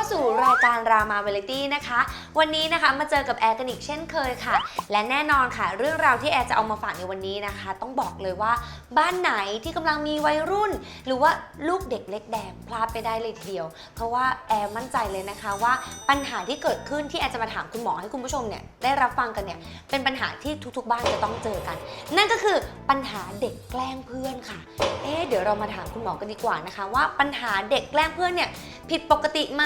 าสู่รายการรามาเวลิตี้นะคะ วันนี้นะคะมาเจอกับแอร์กันอีกเช่นเคยค่ะ และแน่นอนค่ะ เรื่องราวที่แอร์จะเอามาฝากในวันนี้นะคะ ต้องบอกเลยว่าบ้านไหนที่กำลังมีวัยรุ่น หรือว่าลูกเด็กเล็กแดงพลาดไปได้เลยทีเดียว เพราะว่าแอร์มั่นใจเลยนะคะว่าปัญหาที่เกิดขึ้นที่แอร์จะมาถามคุณหมอให้คุณผู้ชมเนี่ยได้รับฟังกันเนี่ยเป็นปัญหาที่ทุกๆ บ้านจะต้องเจอกัน นั่นก็คือปัญหาเด็กแกล้งเพื่อนค่ะเอ๊เดี๋ยวเรามาถามคุณหมอกันดีกว่านะคะ ว่าปัญหาเด็กแกล้งเพื่อนเนี่ยผิดปกติไหม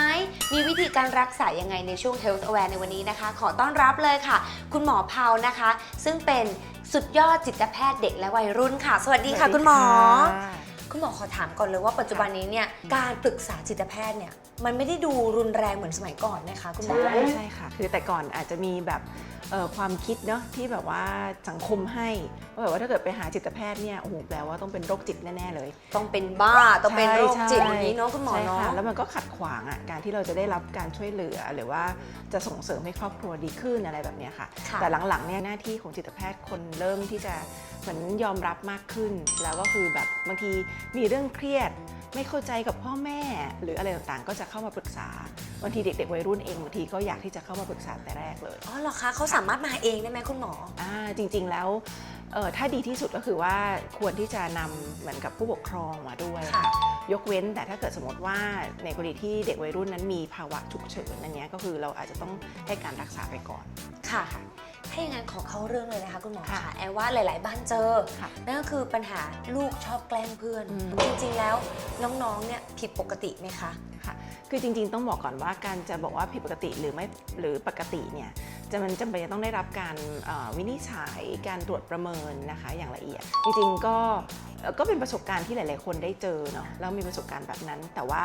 มีวิธีการรักษายังไงในช่วง Health Aware ในวันนี้นะคะ ขอต้อนรับเลยค่ะ คุณหมอเผานะคะ ซึ่งเป็นสุดยอดจิตแพทย์เด็กและวัยรุ่นค่ะ สวัสดีค่ะ คุณหมอ คุณหมอขอถามก่อนเลยว่าปัจจุบันนี้เนี่ยการปรึกษาจิตแพทย์เนี่ยมันไม่ได้ดูรุนแรงเหมือนสมัยก่อนนะคะ คุณหมอใช่ใช่ค่ะ คือแต่ก่อนอาจจะมีแบบเอ่อ ความคิดเนาะที่แบบว่าสังคมให้ว่าแบบว่าถ้าเกิดไปหาจิตแพทย์เนี่ยโอ้โหแปลว่าต้องเป็นโรคจิตแน่ๆเลย ต้องเป็นบ้าต้องเป็นโรคจิตใช่อย่างนี้เนาะคุณหมอใช่เนาะค่ะแล้วมันก็ขัดขวางอะการที่เราจะได้รับการช่วยเหลือหรือว่าจะส่งเสริมให้ครอบครัวดีขึ้นอะไรแบบเนี้ยค่ะค่ะ แต่หลังๆเนี่ยหน้าที่ของจิตแพทย์คนเริ่มที่จะเหมือนยอมรับมากขึ้น แล้วก็คือแบบบางทีมีเรื่องเครียดไม่เข้าใจกับพ่อแม่ หรืออะไรต่างๆ ก็จะเข้ามาปรึกษา บางทีเด็ก ๆ วัยรุ่นเองบางทีก็อยากที่จะเข้ามาปรึกษาแต่แรกเลยอ๋อเหรอคะเขาสามารถมาเองได้ไหมคุณหมอ อ่าจริง ๆ แล้วเอ่อถ้าดีที่สุดก็คือว่าควรที่จะนำเหมือนกับผู้ปกครองมาด้วยค่ะ ยกเว้นแต่ถ้าเกิดสมมติว่าในกรณีที่เด็กวัยรุ่นนั้นมีภาวะฉุกเฉินอันเนี้ยก็คือเราอาจจะต้องให้การรักษาไปก่อนค่ะ ถ้าอย่างนั้นขอเข้าเรื่องเลยนะคะคุณหมอค่ะค่ะ แอลว่าหลาย ๆ บ้านเจอ ค่ะนั่นก็คือปัญหาลูกชอบแกล้งเพื่อน อืม จริง ๆ แล้วน้อง ๆ เนี่ยผิดปกติไหมคะ ค่ะคือจริงๆต้องบอกก่อนว่าการจะบอกว่าผิดปกติหรือไม่หรือปกติเนี่ยจะมันจำเป็นจะต้องได้รับการเอ่อวินิจฉัยการตรวจประเมินนะคะอย่างละเอียด จริงๆก็เอ่อ ก็เป็นประสบการณ์ที่หลาย ๆ คนได้เจอเนาะแล้วมีประสบการณ์แบบนั้น แต่ว่า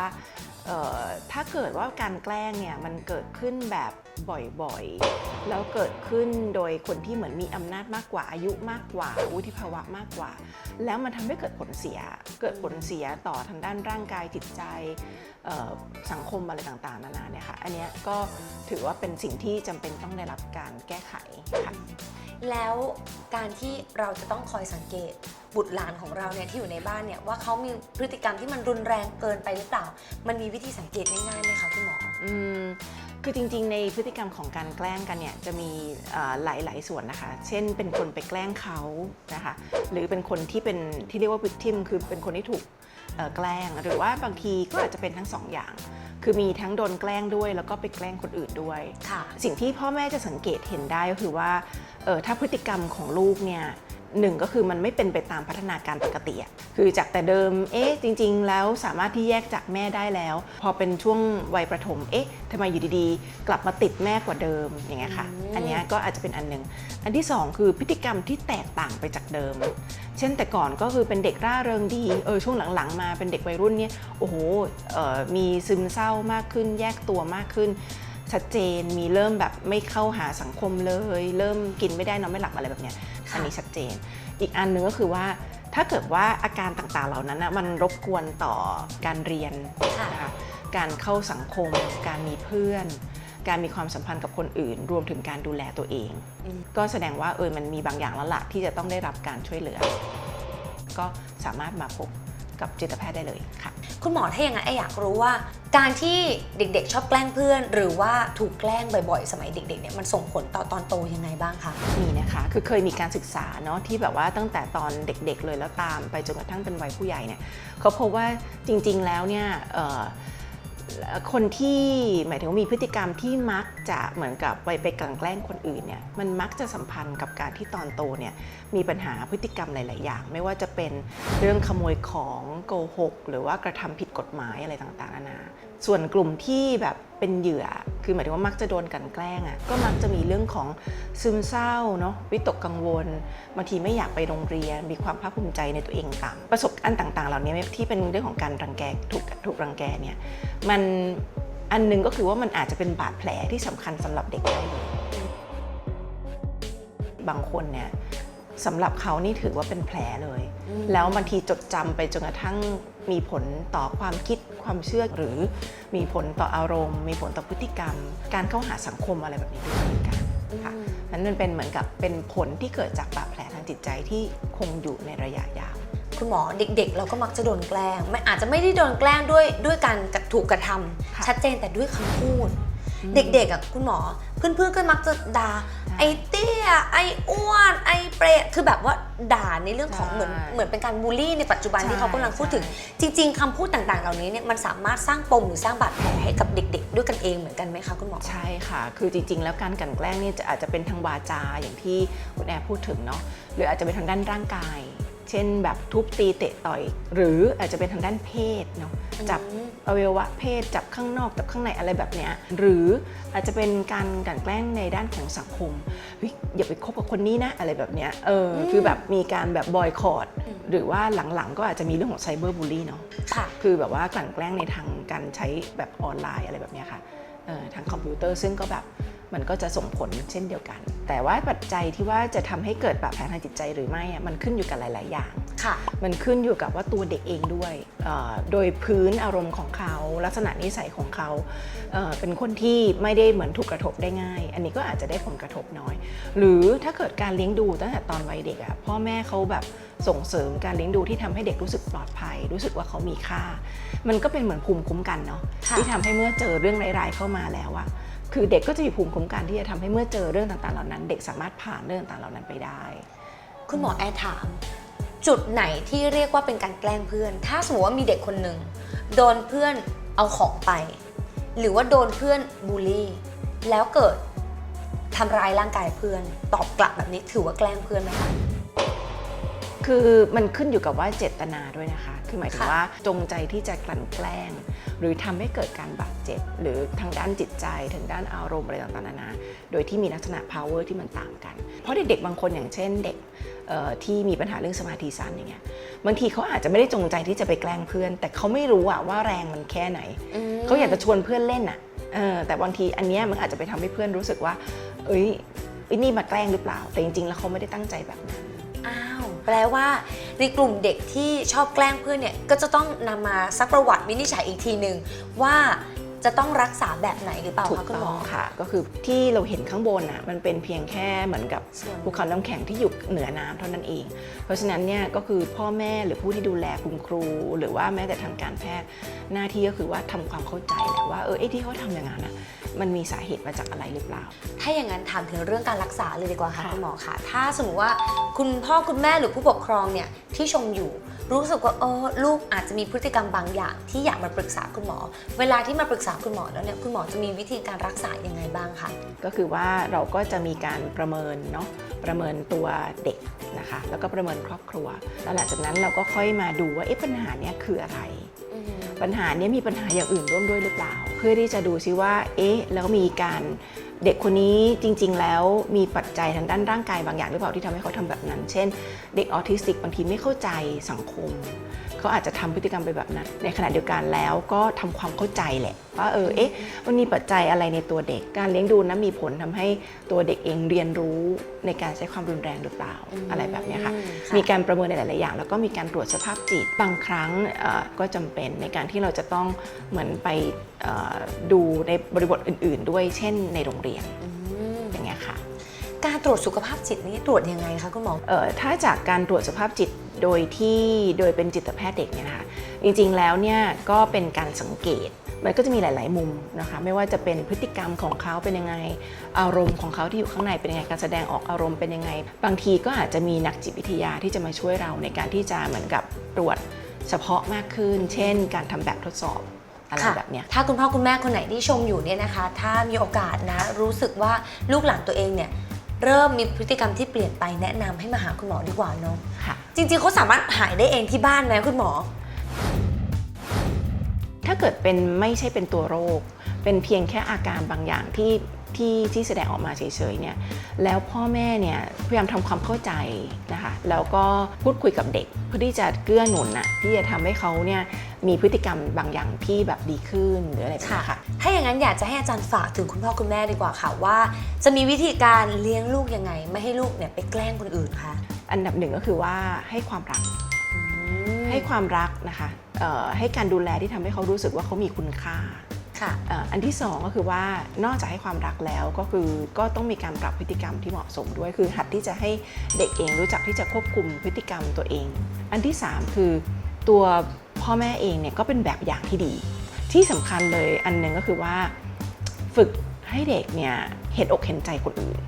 ถ้าเกิดว่าการแกล้งเนี่ยมันเกิดขึ้นแบบบ่อยๆ แล้วเกิดขึ้นโดยคนที่เหมือนมีอำนาจมากกว่าอายุมากกว่าวุฒิภาวะมากกว่า แล้วมันทำให้เกิดผลเสีย เกิดผลเสียต่อทางด้านร่างกายจิตใจสังคมอะไรต่างๆ นานาเนี่ยค่ะ อันนี้ก็ถือว่าเป็นสิ่งที่จำเป็นต้องได้รับการแก้ไขค่ะ แล้วการที่เราจะต้องคอยสังเกตบุตรหลานของเราเนี่ยที่อยู่ในบ้านเนี่ยว่าเขามีพฤติกรรมที่มันรุนแรงเกินไปหรือเปล่า มันมีวิธีสังเกตง่ายๆไหมคะคุณหมอ อืมคือจริงๆ ในพฤติกรรมของการแกล้งกันเนี่ยจะมีหลายๆ ส่วนนะคะ เช่นเป็นคนไปแกล้งเขานะคะ หรือเป็นคนที่เป็นที่เรียกว่า victim คือเป็นคนที่ถูกแกล้ง หรือว่าบางทีก็อาจจะเป็นทั้งสองอย่าง คือมีทั้งโดนแกล้งด้วย แล้วก็ไปแกล้งคนอื่นด้วย ค่ะ สิ่งที่พ่อแม่จะสังเกตเห็นได้ก็คือว่าเออถ้าพฤติกรรมของลูกเนี่ย หนึ่งก็คือมันไม่เป็นไปตามพัฒนาการปกติอะคือจากแต่เดิม เอ๊ะ จริง ๆ แล้วสามารถที่แยกจากแม่ได้แล้ว พอเป็นช่วงวัยประถม เอ๊ะทำไมอยู่ดีๆ กลับมาติดแม่กว่าเดิม อย่างเงี้ยค่ะอืมอันเนี้ยก็อาจจะเป็นอันหนึ่ง อันที่สองคือพฤติกรรมที่แตกต่างไปจากเดิม เช่นแต่ก่อนก็คือเป็นเด็กร่าเริงดี เออ ช่วงหลัง ๆ มาเป็นเด็กวัยรุ่นเนี่ย โอ้โหเอ่อมีซึมเศร้ามากขึ้น แยกตัวมากขึ้น ชัดเจนมีเริ่มแบบไม่เข้าหาสังคมเลย เริ่มกินไม่ได้นอนไม่หลับอะไรแบบเนี้ยค่ะอันนี้ชัดเจน อีกอันหนึ่งก็คือว่าถ้าเกิดว่าอาการต่างๆเหล่านั้นนะมันรบกวนต่อการเรียนค่ะนะคะการเข้าสังคม การมีเพื่อน การมีความสัมพันธ์กับคนอื่น รวมถึงการดูแลตัวเองอืมก็แสดงว่าเออมันมีบางอย่างแล้วล่ะที่จะต้องได้รับการช่วยเหลือ ก็สามารถมาพบ กับจิตแพทย์ได้เลยค่ะ คุณหมอถ้าอย่างนั้นไออยากรู้ว่า การที่เด็กๆ ชอบแกล้งเพื่อน หรือว่าถูกแกล้งบ่อยๆ สมัยเด็กๆเนี่ยมันส่งผลต่อตอนโตยังไงบ้างคะมีนะคะคือเคยมีการศึกษาเนาะที่แบบว่าตั้งแต่ตอนเด็กๆ เลยแล้วตามไปจนกระทั่งเป็นวัยผู้ใหญ่เนี่ยเขาพบว่าจริงๆแล้วเนี่ยเคนที่หมายถึงว่ามีพฤติกรรมที่มักจะเหมือนกับไปไปกลั่นแกล้งคนอื่นเนี่ยมันมักจะสัมพันธ์กับการที่ตอนโตเนี่ยมีปัญหาพฤติกรรมหลาย ๆ อย่าง ไม่ว่าจะเป็นเรื่องขโมยของโกหกหรือว่ากระทำผิดกฎหมายอะไรต่าง ๆ นานาส่วนกลุ่มที่แบบเป็นเหยื่อ คือหมายถึงว่ามักจะโดนกลันแกล้งอะ่ะก็มักจะมีเรื่องของซึมเศร้าเนาะวิตกกังวลบางทีไม่อยากไปโรงเรียน มีความภาคภูมิใจในตัวเองต่ำประสบการณ์ต่าง ๆ เหล่านี้ที่เป็นเรื่องของการรังแกถูกถูกรังแกเนี่ยมันอันหนึงก็คือว่ามันอาจจะเป็นบาดแผลที่สำคัญสำหรับเด็กได้เลยบางคนเนี่ยสำหรับเขานี่ถือว่าเป็นแผลเลยอืมแล้วบางทีจดจำไปจนกระทั่งมีผลต่อความคิด ความเชื่อหรือมีผลต่ออารมณ์ มีผลต่อพฤติกรรม การเข้าหาสังคมอะไรแบบนี้ด้วยเหมือนกันค่ะนั้นมันเป็นเหมือนกับเป็นผลที่เกิดจากบาดแผลทางจิตใจที่คงอยู่ในระยะยาวคุณหมอเด็กๆ เราก็มักจะโดนแกล้งไม่อาจจะไม่ได้โดนแกล้งด้วยด้วยการกระถูกกระทำค่ะชัดเจนแต่ด้วยคำพูดอืม เด็กๆอะคุณหมอ เพื่อนๆก็มักจะด่าใช่ไอ้เตี้ยไอ้อ้วน ไอ้เปรตคือแบบว่าด่าในเรื่องของใช่เหมือนเหมือนเป็นการบูลลี่ในปัจจุบันใช่ที่เขากำลังพูดถึง จริง ๆคำพูดต่างๆ เหล่านี้เนี่ยมันสามารถสร้างปมหรือสร้างบาดแผลให้กับเด็ก ๆ ด้วยกันเองเหมือนกันไหมคะคุณหมอใช่ค่ะ คือจริง ๆ แล้วการกลั่นแกล้งเนี่ยจะอาจจะเป็นทางวาจาอย่างที่คุณแอร์พูดถึงเนาะหรืออาจจะเป็นทางด้านร่างกาย เช่นแบบทุบตีเตะต่อย หรืออาจจะเป็นทางด้านเพศเนาะจับอืมอวัยวะเพศจับข้างนอกจับข้างในอะไรแบบเนี้ยหรืออาจจะเป็นการกลั่นแกล้งในด้านของสังคมเฮ้ยอย่าไปคบกับคนนี้นะอะไรแบบเนี้ยเอออมคือแบบมีการแบบบอยคอรดอืมหรือว่าหลังๆ ก็อาจจะมีเรื่องของไซเบอร์บูลลี่เนาะค่ะคือแบบว่ากลั่นแกล้งในทางการใช้แบบออนไลน์อะไรแบบเนี้ยค่ะเอ่อทางคอมพิวเตอร์ซึ่งก็แบบ มันก็จะส่งผลเช่นเดียวกัน แต่ว่าปัจจัยที่ว่าจะทำให้เกิดบาดแผลทางจิตใจหรือไม่อะมันขึ้นอยู่กับหลาย ๆ อย่างค่ะ มันขึ้นอยู่กับว่าตัวเด็กเองด้วยเอ่อโดยพื้นอารมณ์ของเขา ลักษณะนิสัยของเขาเอ่อเป็นคนที่ไม่ได้เหมือนถูกกระทบได้ง่าย อันนี้ก็อาจจะได้ผลกระทบน้อย หรือถ้าเกิดการเลี้ยงดูตั้งแต่ตอนวัยเด็กอะพ่อแม่เขาแบบส่งเสริมการเลี้ยงดูที่ทำให้เด็กรู้สึกปลอดภัย รู้สึกว่าเขามีค่า มันก็เป็นเหมือนภูมิคุ้มกันเนาะค่ะที่ทำให้เมื่อเจอเรื่องร้ายๆเข้ามาแล้วอะ คือเด็กก็จะมีภูมิคุ้มกันที่จะทำให้เมื่อเจอเรื่องต่างๆเหล่านั้น เด็กสามารถผ่านเรื่องต่างๆเหล่านั้นไปได้ คุณหมอแอร์ถาม จุดไหนที่เรียกว่าเป็นการแกล้งเพื่อน ถ้าสมมติว่ามีเด็กคนหนึ่งโดนเพื่อนเอาของไป หรือว่าโดนเพื่อนบูลลี่ แล้วเกิดทำร้ายร่างกายเพื่อน ตอบกลับแบบนี้ถือว่าแกล้งเพื่อนไหมคะ คือมันขึ้นอยู่กับว่าเจตนาด้วยนะคะ คือหมายถึงค่ะว่าจงใจที่จะกลั่นแกล้ง หรือทำให้เกิดการบาดเจ็บ หรือทางด้านจิตใจทางด้านอารมณ์อะไรต่างๆนานา โดยที่มีลักษณะ power ที่มันต่างกัน เพราะเด็กๆบางคนอย่างเช่นเด็กเอ่อที่มีปัญหาเรื่องสมาธิสั้นอย่างเงี้ย บางทีเขาอาจจะไม่ได้จงใจที่จะไปแกล้งเพื่อน แต่เขาไม่รู้อะว่าแรงมันแค่ไหนมเขาอยากจะชวนเพื่อนเล่นอะเออแต่บางทีอันเนี้ยมันอาจจะไปทำให้เพื่อนรู้สึกว่า เอ้ยไอ้นี่มาแกล้งหรือเปล่า แต่จริงๆ แล้วเขาไม่ได้ตั้งใจแบบนั้นอ้าว แปลว่าในกลุ่มเด็กที่ชอบแกล้งเพื่อนเนี่ยก็จะต้องนำมาซักประวัติวินิจฉัยอีกทีหนึ่งว่า จะต้องรักษาแบบไหนหรือเปล่าถูกคะคุณหมต้อองค่ะ ก็คือที่เราเห็นข้างบนอะมันเป็นเพียงแค่เหมือนกับส่วน ภูเขาน้ำแข็งที่อยู่เหนือน้ำเท่านั้นเอง เพราะฉะนั้นเนี่ยก็คือพ่อแม่หรือผู้ที่ดูแลคุณครู หรือว่าแม้แต่ทางการแพทย์หน้าที่ก็คือว่าทำความเข้าใจแหละว่าเออไอ้ที่เขาทำอย่างนั้นอะมันมีสาเหตุมาจากอะไรหรือเปล่า ถ้าอย่างนั้นถามถึงเรื่องการรักษาเลยดีกว่าค่ะค่ะ คุณหมอค่ะ ถ้าสมมติว่าคุณพ่อคุณแม่หรือผู้ปกครองเนี่ยที่ชมอยู่ รู้สึกว่าเออลูกอาจจะมีพฤติกรรมบางอย่างที่อยากมาปรึกษาคุณหมอ เวลาที่มาปรึกษาคุณหมอแล้วเนี่ยคุณหมอจะมีวิธีการรักษายังไงบ้างคะก็คือว่าเราก็จะมีการประเมินเนาะประเมินตัวเด็กนะคะ แล้วก็ประเมินครอบครัวแล้วหลังจากนั้นเราก็ค่อยมาดูว่าเอ๊ะปัญหาเนี้ยคืออะไรปัญหาเนี้ยมีปัญหาอย่างอื่นร่วมด้วยหรือเปล่า เพื่อที่จะดูซิว่า เอ๊ะ แล้วมีการ เด็กคนนี้จริง ๆ แล้วมีปัจจัยทางด้านร่างกายบางอย่างหรือเปล่าที่ทำให้เขาทำแบบนั้น เช่น เด็กออทิสติกบางทีไม่เข้าใจสังคม เขาอาจจะทำพฤติกรรมไปแบบนั้น ในขณะเดียวกันแล้วก็ทำความเข้าใจแหละว่าเออเอ๊ะมันมีปัจจัยอะไรในตัวเด็ก การเลี้ยงดูนั้นมีผลทำให้ตัวเด็กเองเรียนรู้ในการใช้ความรุนแรงหรือเปล่าอะไรแบบเนี้ยค่ะมีการประเมินในหลาย ๆ อย่าง แล้วก็มีการตรวจสภาพจิตบางครั้งเอ่อก็จำเป็นในการที่เราจะต้องเหมือนไปเอ่อดูในบริบทอื่น ๆ ด้วยเช่นในโรงเรียน การตรวจสุขภาพจิตนี่ตรวจยังไงคะคุณหมอ เอ่อถ้าจากการตรวจสภาพจิตโดยที่โดยเป็นจิตแพทย์เด็กเนี่ยนะคะจริงๆแล้วเนี่ยก็เป็นการสังเกตมันก็จะมีหลาย ๆ มุมนะคะไม่ว่าจะเป็นพฤติกรรมของเขาเป็นยังไง อารมณ์ของเขาที่อยู่ข้างในเป็นยังไงการแสดงออกอารมณ์เป็นยังไง บางทีก็อาจจะมีนักจิตวิทยาที่จะมาช่วยเราในการที่จะเหมือนกับตรวจเฉพาะมากขึ้น เช่น การทำแบบทดสอบอะไรค่ะแบบเนี้ยถ้าคุณพ่อคุณแม่คนไหนที่ชมอยู่เนี่ยนะคะ ถ้ามีโอกาสนะรู้สึกว่าลูกหลานตัวเองเนี่ย เริ่มมีพฤติกรรมที่เปลี่ยนไปแนะนำให้มาหาคุณหมอดีกว่าเนาะค่ะ จริงๆเขาสามารถหายได้เองที่บ้านไหมคุณหมอ ถ้าเกิดเป็นไม่ใช่เป็นตัวโรค เป็นเพียงแค่อาการบางอย่างที่ ที่ที่แสดงออกมาเฉยๆเนี่ยแล้วพ่อแม่เนี่ยพยายามทำความเข้าใจนะคะแล้วก็พูดคุยกับเด็กเพื่อที่จะเกื้อหนุนน่ะที่จะทำให้เขาเนี่ยมีพฤติกรรมบางอย่างที่แบบดีขึ้นหรืออะไรแบบนี้ค่ะ ถ้าอย่างนั้นอยากจะให้อาจารย์ฝากถึงคุณพ่อคุณแม่ดีกว่าค่ะว่า จะมีวิธีการเลี้ยงลูกยังไง ไม่ให้ลูกเนี่ยไปแกล้งคนอื่นคะอันดับหนึ่งก็คือว่าให้ความรักอืมให้ความรักนะคะเอ่อให้การดูแลที่ทำให้เขารู้สึกว่าเขามีคุณค่า ค่ะอ่าอันที่สองก็คือว่านอกจากให้ความรักแล้วก็คือก็ต้องมีการปรับพฤติกรรมที่เหมาะสมด้วยคือหัดที่จะให้เด็กเองรู้จักที่จะควบคุมพฤติกรรมตัวเอง อันที่สามคือตัวพ่อแม่เองเนี่ยก็เป็นแบบอย่างที่ดี ที่สำคัญเลยอันหนึ่งก็คือว่า ฝึกให้เด็กเนี่ยเห็นอกเห็นใจคนอื่น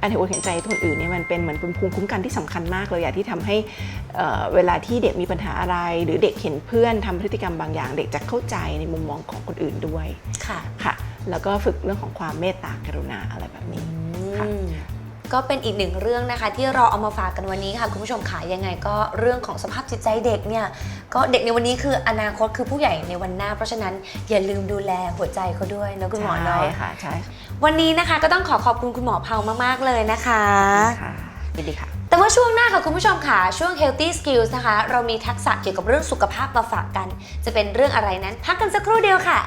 อันเห็นอเห็นใจคนอื่นเนี่ยมันเป็นเหมือนเป็นภูมิคุ้มกันที่สำคัญมากเลยอะที่ทำให้เเวลาที่เด็กมีปัญหาอะไร หรือเด็กเห็นเพื่อนทำพฤติกรรมบางอย่าง เด็กจะเข้าใจในมุมมองของคนอื่นด้วยค่ะค่ะ แล้วก็ฝึกเรื่องของความเมตตากรุณาอะไรแบบนี้ค่ะ ก็เป็นอีกหนึ่งเรื่องนะคะ ที่เราเอามาฝากกันวันนี้ค่ะคุณผู้ชมค่ะยังไงก็เรื่องของสภาพจิตใจเด็กเนี่ยก็เด็กในวันนี้คืออนาคตคือผู้ใหญ่ในวันหน้า เพราะฉะนั้นอย่าลืมดูแลหัวใจเขาด้วยนะคุณหมอเนาะใช่ค่ะใช่ค่ะวันนี้นะคะก็ต้องขอขอบคุณคุณหมอเผามากๆเลยนะคะค่ะยินดีค่ะแต่ว่าช่วงหน้าค่ะคุณผู้ชมค่ะ ช่วง healthy skills นะคะ เรามีทักษะเกี่ยวกับเรื่องสุขภาพมาฝากกัน จะเป็นเรื่องอะไรนั้น พักกันสักครู่เดียวค่ะ